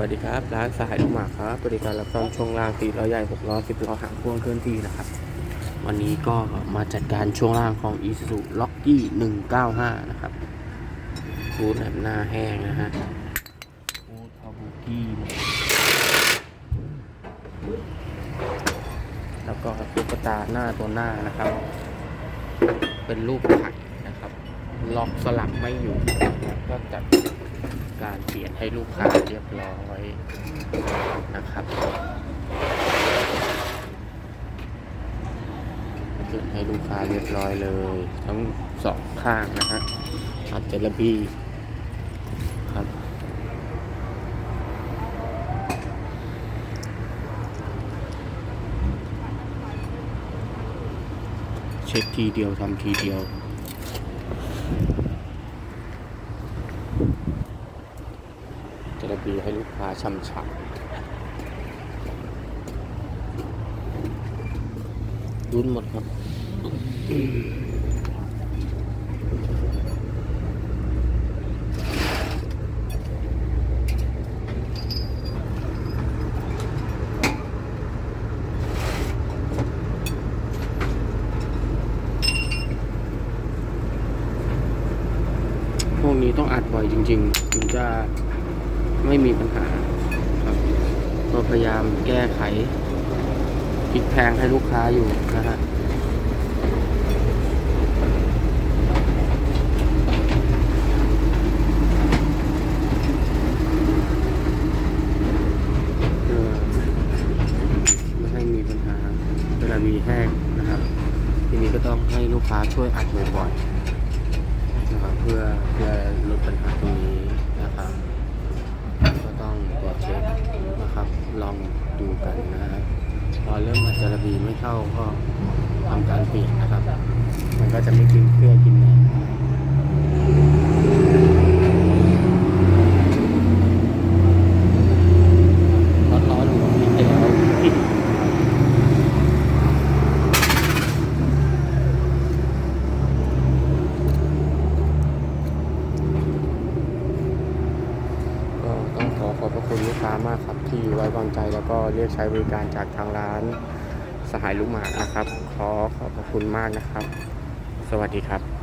วัสดีครับ ร้านสหายลูกหมากครับ บริการรับซ่อมช่วงล่างตีล้อใหญ่6ล้อ10ล้อหางพ่วงเคลื่อนที่นะครับ วันนี้ก็มาจัดการช่วงล่างของ i s u z u Rocky 195 นะครับบูทแบบหน้าแห้งนะฮะบูทคาบูกี้แล้วก็ตุ๊กตาหน้าตัวหน้านะครับ เป็นรูปไข่นะครับ ล็อกสลักไม่อยู่แล้วก็จัด การเปลี่ยนให้ลูกค้าเรียบร้อยนะครับเปลี่ยนให้ลูกค้าเรียบร้อยเลย ทั้งสองข้างนะฮะอัดเจลบีครับเช็คทีเดียวทำทีเดียว จะระบี ให้ลูกค้าชำฉ่ำรุนหมดครับพวกนี้ต้องอัดบ่อยจริง ๆ ถึงจะ ไม่มีปัญหาครับก็พยายามแก้ไขพลิกแพงให้ลูกค้าอยู่นะฮะเพื่อไม่ให้มีปัญหาเวลามีแห้งนะครับ ทีนี้ก็ต้องให้ลูกค้าช่วยอัดบ่อยๆ ลองดูกันนะครับพอเริ่มอาจจะระบีไม่เข้าก็ทำการเปลี่ยนนะครับ มันก็จะไม่กินเครื่องกินแรงร้อนๆของพี่ไปแล้ว ก็ต้องขอขอบพ ระคุณลูกค้ามากครับที่ไว้วางใจแล้วก็เรียกใช้บริการจากทางร้านสหายลูกหมากนะครับ ขอขอบพระคุณมากนะครับ สวัสดีครับ